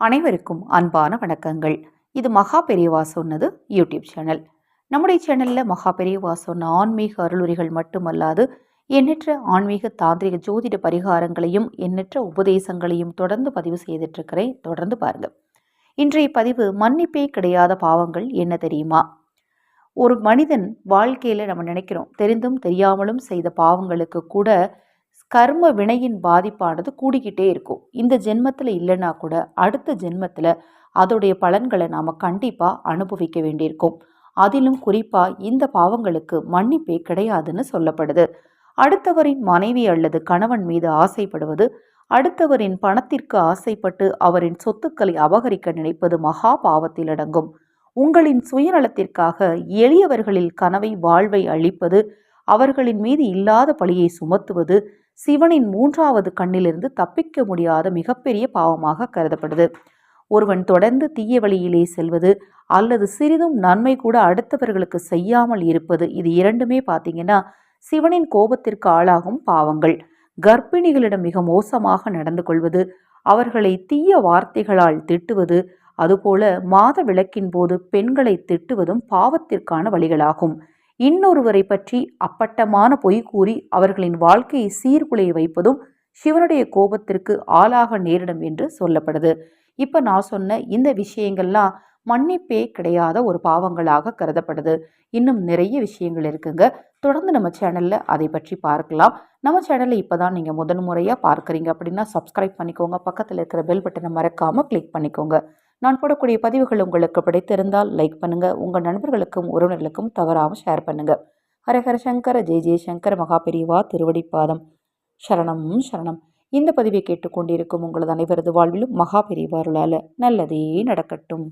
அனைவருக்கும் அன்பான வணக்கங்கள். இது மகா பெரியவா சொன்னது யூடியூப் சேனல். நம்முடைய சேனலில் மகா பெரியவா சொன்ன ஆன்மீக அருளுரைகள் மட்டுமல்லாது எண்ணற்ற ஆன்மீக தாந்திரிக ஜோதிட பரிகாரங்களையும் எண்ணற்ற உபதேசங்களையும் தொடர்ந்து பதிவு செய்துட்ருக்கிறேன் தொடர்ந்து பாருங்கள் இன்றைய பதிவு மன்னிப்பே கிடையாத பாவங்கள் என்ன தெரியுமா? ஒரு மனிதன் வாழ்க்கையில் நம்ம நினைக்கிறோம் தெரிந்தும் தெரியாமலும் செய்த பாவங்களுக்கு கூட கர்ம வினையின் பாதிப்பானது கூடிக்கிட்டே இருக்கும். இந்த ஜென்மத்தில் இல்லைன்னா கூட அடுத்த ஜென்மத்தில் அதோடைய பலன்களை நாம் கண்டிப்பாக அனுபவிக்க வேண்டியிருக்கும். அதிலும் குறிப்பாக இந்த பாவங்களுக்கு மன்னிப்பே கிடையாதுன்னு சொல்லப்படுது. அடுத்தவரின் மனைவி அல்லது கணவன் மீது ஆசைப்படுவது அடுத்தவரின் பணத்திற்கு ஆசைப்பட்டு அவரின் சொத்துக்களை அபகரிக்க நினைப்பது மகா பாவத்தில் அடங்கும். உங்களின் சுயநலத்திற்காக எளியவர்களில் கனவை வாழ்வை அழிப்பது அவர்களின் மீது இல்லாத பழியை சுமத்துவது சிவனின் மூன்றாவது கண்ணிலிருந்து தப்பிக்க முடியாத மிகப்பெரிய பாவமாக கருதப்படுது. ஒருவன் தொடர்ந்து தீய வழியிலே செல்வது அல்லது சிறிதும் நன்மை கூட அடுத்தவர்களுக்கு செய்யாமல் இருப்பது இது இரண்டுமே பார்த்தீங்கன்னா சிவனின் கோபத்திற்கு ஆளாகும் பாவங்கள். கர்ப்பிணிகளிடம் மிக மோசமாக நடந்து கொள்வது அவர்களை தீய வார்த்தைகளால் திட்டுவது அதுபோல மாத விளக்கின் போது பெண்களை திட்டுவதும் பாவத்திற்கான வழிகளாகும். இன்னொருவரை பற்றி அப்பட்டமான பொய் கூறி அவர்களின் வாழ்க்கையை சீர்குலைய வைப்பதும் சிவனுடைய கோபத்திற்கு ஆளாக நேரிடும் என்று சொல்லப்படுது. இப்போ நான் சொன்ன இந்த விஷயங்கள்லாம் மன்னிப்பே கிடையாத ஒரு பாவங்களாக கருதப்படுது. இன்னும் நிறைய விஷயங்கள் இருக்குங்க. தொடர்ந்து நம்ம சேனலில் அதை பற்றி பார்க்கலாம். நம்ம சேனலில் இப்போ தான் நீங்கள் முதன் முறையாக பார்க்குறீங்க அப்படின்னா சப்ஸ்கிரைப் பண்ணிக்கோங்க. பக்கத்தில் இருக்கிற பெல் பட்டனை மறக்காமல் கிளிக் பண்ணிக்கோங்க. நான் போடக்கூடிய பதிவுகள் உங்களுக்கு பிடித்திருந்தால் லைக் பண்ணுங்கள் உங்கள் நண்பர்களுக்கும் உறவினர்களுக்கும் தவறாமல் ஷேர் பண்ணுங்கள் ஹரஹர சங்கர ஜெய் ஜெயசங்கர் மகாபெரிவா திருவடிப்பாதம் சரணம் சரணம். இந்த பதிவை கேட்டுக்கொண்டிருக்கும் உங்களது அனைவரது வாழ்விலும் மகாபிரிவாருளால் நல்லதே நடக்கட்டும்.